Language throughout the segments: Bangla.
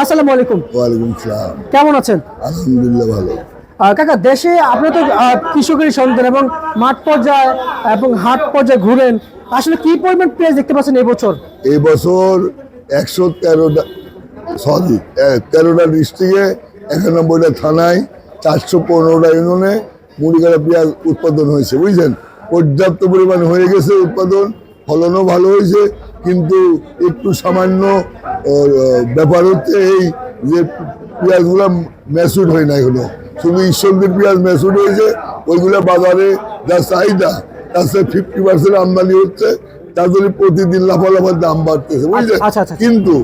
আসসালামু আলাইকুম। ওয়ালাইকুম সালাম। কেমন আছেন? আলহামদুলিল্লাহ ভালো। কাকা দেশে আপনি তো কৃষকেরই সন্তান এবং মাঠ পর্যায়ে এবং হাট পর্যায়ে ঘুরেন। আসলে কি পরিমাণ পেঁয়াজ দেখতে পাচ্ছেন এবছর? এই বছর একশো তেরোটা সরি তেরোটা ডিস্ট্রিক্টে একানব্বইটা থানায় চারশো পনেরোটা ইউনিয়নে মুড়িগাড়া পেঁয়াজ উৎপাদন হয়েছে বুঝছেন পর্যাপ্ত পরিমাণ হয়ে গেছে উৎপাদন ফলনও ভালো হয়েছে কিন্তু একটু সামান্য ব্যাপার হচ্ছে এই যে পেঁয়াজগুলো ম্যাচুড হয় না এখনও। শুধু ঈশ্বরদের পেঁয়াজ ম্যাচুড হয়েছে ওইগুলো বাজারে যা চাহিদা তার সাথে ফিফটি পার্সেন্ট আমদানি হচ্ছে তার জন্য প্রতিদিন লাফালাফার দাম বাড়তেছে বুঝলেন? আচ্ছা, আচ্ছা, আচ্ছা। কিন্তু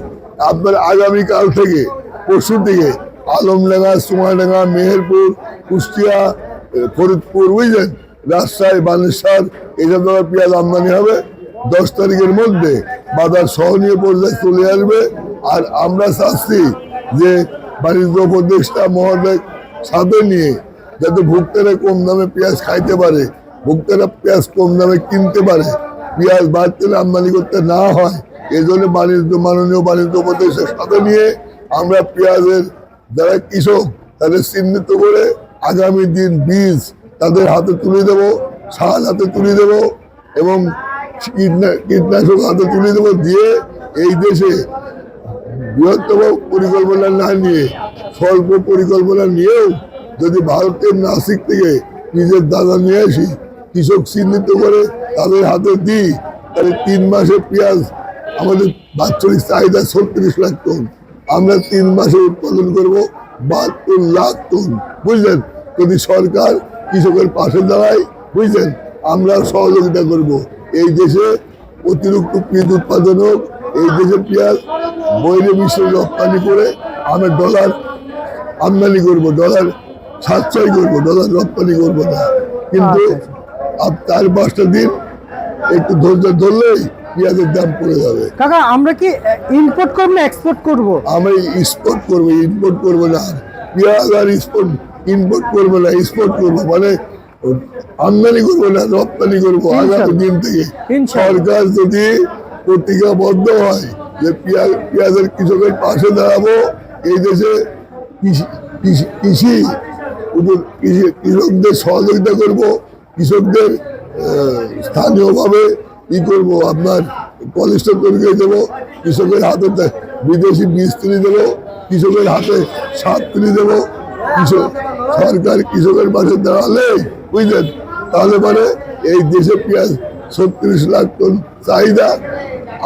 আপনার আগামীকাল থেকে পরশু থেকে আলমডাঙ্গা সুমাডাঙ্গা মেহেরপুর কুষ্টিয়া ফরিদপুর বুঝলেন? রাজশাহী বানেশ্বর এইসব জায়গায় পেঁয়াজ আমদানি হবে। দশ তারিখের মধ্যে বাজার সহনীয় পর্যায়ে চলে আসবে। আর আমরা চাচ্ছি যে বাণিজ্য উপদেষ্টা মহোদয় সাথে নিয়ে যাতে ভোক্তারা কম দামে পেঁয়াজ খাইতে পারে, ভোক্তারা পেঁয়াজ কম দামে কিনতে পারে, পেঁয়াজ বাড়তে আমদানি করতে না হয় এই জন্য বাণিজ্য, মাননীয় বাণিজ্য উপদেশের সাথে নিয়ে আমরা পেঁয়াজের যারা কৃষক তাদের চিহ্নিত করে আগামী দিন বীজ তাদের হাতে তুলে দেব, সার হাতে তুলে দেব এবং কীটনাশক হাতে তুলে দেবো দিয়ে এই দেশে বৃহত্তম পরিকল্পনা না নিয়ে, স্বল্প পরিকল্পনা নিয়েও যদি ভারতের নাসিক থেকে নিজের দাদা নিয়ে আসি, কৃষক চিহ্নিত করে তাদের হাতে দিই, তাহলে তিন মাসে পেঁয়াজ আমাদের বাৎসরিক চাহিদা ছত্রিশ লাখ টন। আমরা তিন মাসে উৎপাদন করব বাহাত্তর লাখ টন, বুঝলেন? যদি সরকার কৃষকের পাশে দাঁড়ায়, বুঝলেন? আমরা সহযোগিতা করব। এই দেশে অতিরিক্ত পেঁয়াজ উৎপাদন হোক এই দেশে পেঁয়াজ বৈরে বিশ্বে রপ্তানি করে আমরা ডলার আমদানি করব ডলার সাশ্রয় করব ডলার রপ্তানি করব না। কিন্তু আপ- চার পাঁচটা দিন একটু ধৈর্য ধরলেই পেঁয়াজের দাম পড়ে যাবে। কাকা আমরা কি ইম্পোর্ট করব না এক্সপোর্ট করব? আমরা এক্সপোর্ট করব ইম্পোর্ট করব না। পেঁয়াজ আর এক্সপোর্ট ইম্পোর্ট করব না এক্সপোর্ট করব। মানে আমদানি করব না রপ্তানি করব আগামী দিন থেকে। সরকার যদি প্রতিজ্ঞাবদ্ধ হয় যে পেঁয়াজ পেঁয়াজের কৃষকের পাশে দাঁড়াবো এই দেশে কৃষি কৃষকদের সহযোগিতা করব কৃষকদের স্থানীয়ভাবে ই করব আপনার পলিস্টার তৈরি দেবো কৃষকের হাতে বিদেশি বীজ তুলে দেবো কৃষকের হাতে সার তুলে দেবো কৃষক সরকার কৃষকের পাশে দাঁড়ালে বুঝলেন? তাহলে পরে এই দেশে পেঁয়াজ ছত্রিশ লাখ টন চাহিদা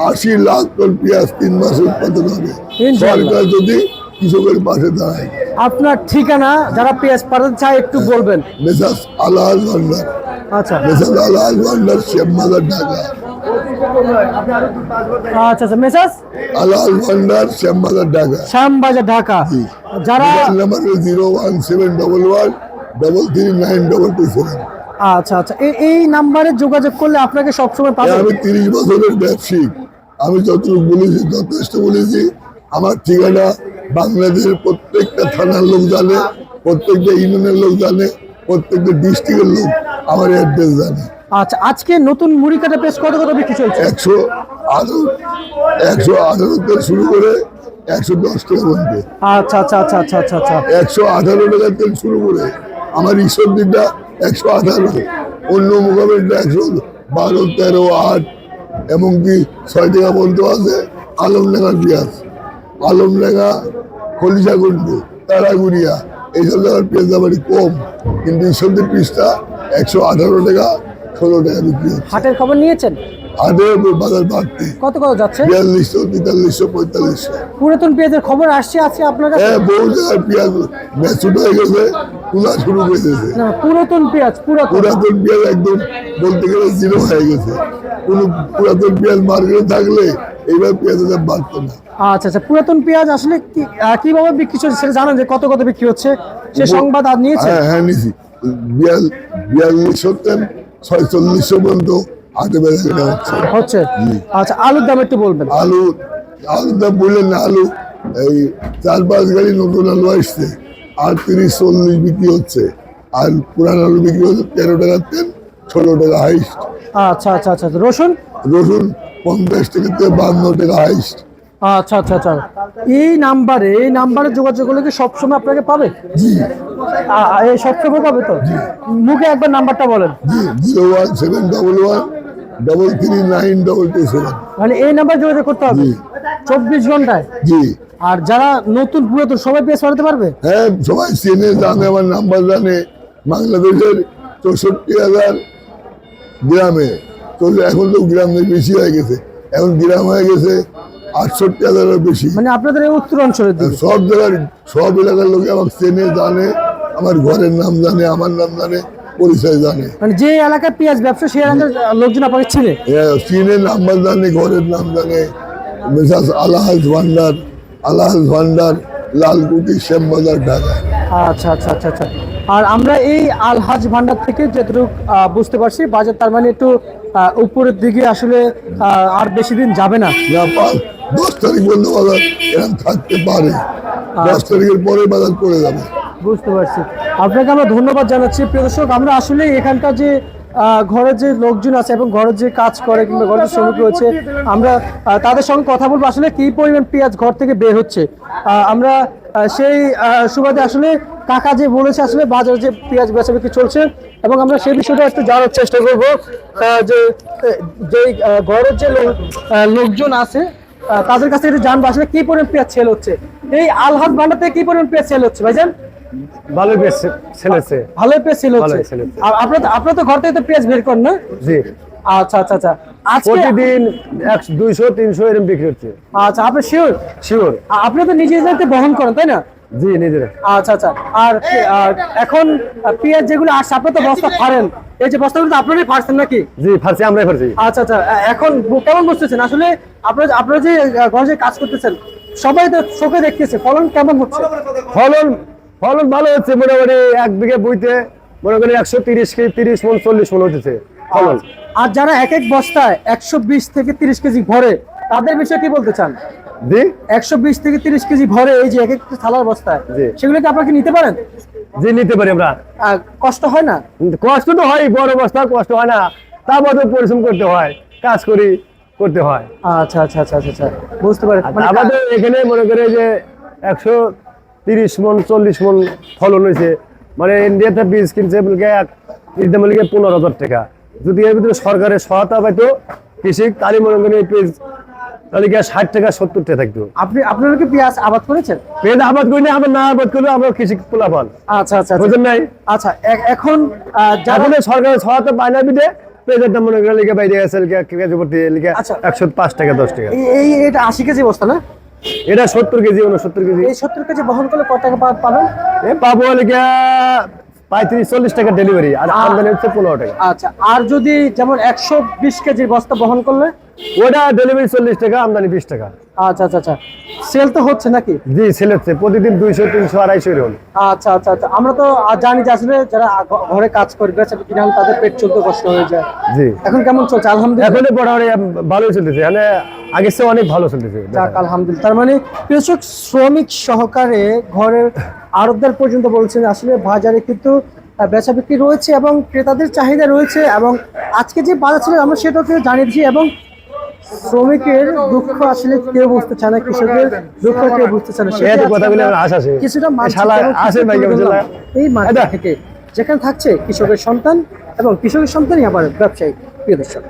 আশি লাখ টন পেঁয়াজ তিন মাসে উৎপাদন হবে। সরকার যদি কৃষকের পাশে দাঁড়ায়। আপনার ঠিকানা যারা পেঁয়াজ পাঠাতে চায় একটু বলবেন। মেসাস আলাল ভান্ডার। আচ্ছা। মেসাস আলাল ভান্ডার শ্যামবাজার ঢাকা। আচ্ছা আচ্ছা মেসাজ আলাল ভান্ডার শ্যামবাজার ঢাকা। শ্যামবাজার ঢাকা। যারা number zero one seven double one double three nine double two seven. আচ্ছা আচ্ছা। এই- এই নাম্বারে যোগাযোগ করলে আপনাকে সবসময় পাবেন। আমি তিরিশ বছরের ব্যবসায়িক আমি যতটুকু বলেছি যথেষ্ট বলেছি। আমার ঠিকানা বাংলাদেশের প্রত্যেকটা থানার লোক জানে প্রত্যেকটা ইউনিয়নের লোক জানে প্রত্যেকটা ডিস্ট্রিক্টের লোক আমার অ্যাড্রেস জানে। আচ্ছা আজকে নতুন মুড়ি কাটা পেঁয়াজ কত কত বিক্রি চলছে? একশো আঠারো একশো আঠারো থেকে শুরু করে একশো দশ টাকা পর্যন্ত। আচ্ছা আচ্ছা আচ্ছা আচ্ছা আচ্ছা আচ্ছা। একশো আঠারো টাকা থেকে শুরু করে আমার ঈশ্বর দিকটা একশো আঠারো অন্য মোকাবেলটা একশো বারো তেরো আট এমনকি ছয় টাকা পর্যন্ত আছে আলমডাঙ্গার পেঁয়াজ। আলমডাঙ্গা খলিশাকুণ্ড তারাগুড়িয়া এইসব জায়গার পেঁয়াজ দামারি কম কিন্তু ঈশ্বরদের পিসটা একশো আঠারো টাকা ষোলো টাকা বিক্রি হচ্ছে হাটের খবর নিয়েছেন? হাটে বাজার বাড়তি। কত কত যাচ্ছে? বিয়াল্লিশশো তেতাল্লিশশো পঁয়তাল্লিশশো। পুরাতন পেঁয়াজের খবর আসছে আজকে আপনার কাছে? হ্যাঁ বহু জায়গায় পেঁয়াজ ম্যাচুট হয়ে গেছে তোলা শুরু করে দিয়েছে। না, পুরাতন পেঁয়াজ পুরাতন। পুরাতন পেঁয়াজ একদম বলতে গেলে জিরো হয়ে গেছে। কোন পুরাতন পেঁয়াজ মার্কেটে থাকলে এইবার পেঁয়াজের দাম বাড়তো না। আচ্ছা আচ্ছা পুরাতন পেঁয়াজ আসলে কি কীভাবে বিক্রি চলছে সেটা জানেন যে কত কত বিক্রি হচ্ছে? সে সংবাদ আর নিয়েছে হ্যাঁ হ্যাঁ নিছি বিয়াল বিয়াল্লিশশো তেন ছয়চল্লিশশো পর্যন্ত হাটে বেড়ে কেনা হচ্ছে? হচ্ছে আচ্ছা আলুর দাম একটু বলবেন। আলু আলুর দাম বললেন না আলু এই চার পাঁচ গাড়ি নতুন আলু আসছে আর তিরিশ চল্লিশ বিক্রি হচ্ছে। আর পুরান আলু বিক্রি হচ্ছে তেরো টাকার তেল ষোলো টাকা হাইস্ট। আচ্ছা আচ্ছা আচ্ছা আচ্ছা। রসুন? রসুন পঞ্চাশ টাকা থেকে বান্ন টাকা হাইস্ট। আচ্ছা আচ্ছা আচ্ছা। এই নাম্বারে এই নাম্বারে যোগাযোগ করলে কি সবসময় আপনাকে পাবে? এই সবসময় পাবে তো? মুখে একবার নাম্বারটা বলেন। Zero one seven double one double three nine double two seven. মানে এই নাম্বার যোগাযোগ করতে হবে? চব্বিশ ঘন্টায়? জি। আর যারা নতুন পুরাতন সবাই পেস বাড়াতে পারবে? হ্যাঁ সবাই চেনে জানে আমার নাম্বার জানে। বাংলাদেশের চৌষট্টি হাজার গ্রামে। তো এখন তো গ্রামে বেশি হয়ে গেছে। এখন গ্রাম হয়ে গেছে আটষট্টি হাজারের বেশি। মানে আপনাদের এই উত্তর অঞ্চলের দিকে? সব জায়গার সব এলাকার লোক আমাকে চেনে জানে আমার ঘরের নাম জানে আমার নাম জানে পরিচয় জানে। মানে যে এলাকায় পেঁয়াজ ব্যবসা সেই এলাকার লোকজন আপনাকে চিনে? চীনের নাম্বার জানে ঘরের নাম জানে। মেসাজ আলাহাজ ভান্ডার আলাহাজ ভান্ডার লালকুটি শ্যামবাজার ঢাকা। আচ্ছা আচ্ছা আচ্ছা আচ্ছা। আর আমরা এই আলহাজ ভান্ডার থেকে যতটুকু বুঝতে পারছি বাজার তার মানে একটু উপরের দিকে আসলে আর বেশি দিন যাবে না। দশ তারিখ পর্যন্ত বাজার এরকম থাকতে পারে। দশ তারিখের পরে বাজার করে যাবে। বুঝতে পারছি। আপনাকে আমরা ধন্যবাদ জানাচ্ছি প্রিয় দর্শক। আমরা আসলে এখানকার যে ঘরের যে লোকজন আছে এবং ঘরের যে কাজ করে কিংবা ঘরের শ্রমিক রয়েছে আমরা তাদের সঙ্গে কথা বলব। আসলে কি পরিমাণ পেঁয়াজ ঘর থেকে বের হচ্ছে? আমরা সেই সুবাদে আসলে কাকা যে বলেছে আসলে বাজারে যে পেঁয়াজ বেচা বিক্রি চলছে এবং আমরা সেই বিষয়টা একটু জানার চেষ্টা করব। যে আহ, যে ঘরের যে লোকজন আছে তাদের কাছে একটু জানব আসলে কি পরিমাণ পেঁয়াজ সেল হচ্ছে। এই আলহাদ ভান্ডার থেকে কি পরিমাণ পেঁয়াজ সেল হচ্ছে ভাইজান? পেঁয়াজ সেল হচ্ছে। হচ্ছে। আর আপনার তো- আপনার তো ঘর থেকে তো পেঁয়াজ বের করেন না? জি। আচ্ছা আচ্ছা আচ্ছা। আজকে প্রতিদিন একশো দুইশো তিনশো এরকম বিক্রি হচ্ছে। আচ্ছা আপনি শিওর শিওর আপনি তো নিজে বহন করেন তাই না? জি নিজের। আচ্ছা আচ্ছা। আর আর এখন পেঁয়াজ যেগুলো আপনি তো বস্তা ফাড়েন। এই যে বস্তাগুলো তো আপনারাই ফাড়ছেন নাকি? জি ফার্সি আমরাই ফার্সি আচ্ছা আচ্ছা। এখন কেমন বুঝতেছেন? আসলে আপনারা আপনারা যে আহ, ঘরে যে কাজ করতেছেন সবাই তো চোখে দেখতেছে। ফলন কেমন হচ্ছে? ফলন ফলন ভালো হচ্ছে মোটামুটি এক বিঘে বইতে মনে করি একশো তিরিশ কেজি তিরিশ মন চল্লিশ মন হচ্ছে ফলন। আর যারা এক এক বস্তায় একশো বিশ থেকে তিরিশ কেজি ভরে তাদের বিষয়ে কি বলতে চান? জি? একশো বিশ থেকে তিরিশ কেজি ভরে এই যে এক এক থালার বস্তায় সেগুলো কি আপনাকে নিতে পারেন? জি নিতে পারি আমরা। কষ্ট হয় না? কষ্ট তো হয় বড় অবস্থা কষ্ট হয় না। পরিশ্রম করতে হয় কাজ করি করতে হয়। আচ্ছা আচ্ছা আচ্ছা আচ্ছা আচ্ছা। বুঝতে পারি মানে আমাদের এখানে মনে করে যে একশো তিরিশ মন চল্লিশ মন ফলন হয়েছে। মানে ইন্ডিয়াতে বীজ কিনছে বলকে বলকে পনেরো হাজার টাকা। যদি এর ভিতরে সরকারের সহায়তা পাইতো কৃষি তারই মনে করেন এই পেঁয়াজ তাহলে আর ষাট টাকা সত্তর টাকা থাকতো। আপনি আপনারা কি পেঁয়াজ আবাদ করেছেন? পেঁয়াজ আবাদ করি না আমরা না আবাদ করলে আমরা কৃষি পোলাপান আচ্ছা আচ্ছা আচ্ছা। বুঝলেন নাই? আচ্ছা এখন এখন সরকারের সহায়তা পায় না বিদে। পেঁয়াজের দাম মনে করে লিখে বাইরে গেছে কেজি প্রতি লিখে আচ্ছা। একশো পাঁচ টাকা দশ টাকা। এই- এটা আশি কেজি বস্তা না? এটা সত্তর কেজি উনসত্তর কেজি। এই সত্তর কেজি বহন করলে কত টাকা পা- পাবেন? এ পাবো লিখে পঁয়ত্রিশ চল্লিশ টাকা ডেলিভারি আর আমদানি হচ্ছে পনেরো টাকা। আচ্ছা আর যদি যেমন একশো বিশ কেজির বস্তা বহন করলে? ওটা ডেলিভারি চল্লিশ টাকা আমদানি বিশ টাকা। আচ্ছা আচ্ছা আচ্ছা। সেল তো হচ্ছে নাকি? জি ছেলেছে প্রতিদিন দুইশো তিনশো আড়াইশো এরকম। আচ্ছা আচ্ছা আচ্ছা। আমরা তো জানি যে আসলে যারা ঘরে কাজ করে বেচা বিক্রি হলে তাদের পেট চলতে কষ্ট হয়ে যায়। জি। এখন কেমন চলছে? আলহামদুলিল্লাহ। এখন ভালোই চলতেছে। মানে আগের চেয়ে অনেক ভালো চলতেছে। আলহামদুলিল্লাহ। তার মানে কৃষক শ্রমিক সহকারে ঘরের আড়তদার পর্যন্ত বলছেন আসলে বাজারে কিন্তু বেচা বিক্রি রয়েছে এবং ক্রেতাদের চাহিদা রয়েছে এবং আজকে যে বাজার ছিল আমরা সেটাও কেউ জানিয়ে দিচ্ছি এবং শ্রমিকের দুঃখ আসলে কেউ বুঝতে চায় না কৃষকের দুঃখ কেউ বুঝতে চায় না। কিছুটা এই মাঠ থেকে যেখানে থাকছে কৃষকের সন্তান এবং কৃষকের সন্তানই আবার ব্যবসায়ী। প্রিয় দর্শক।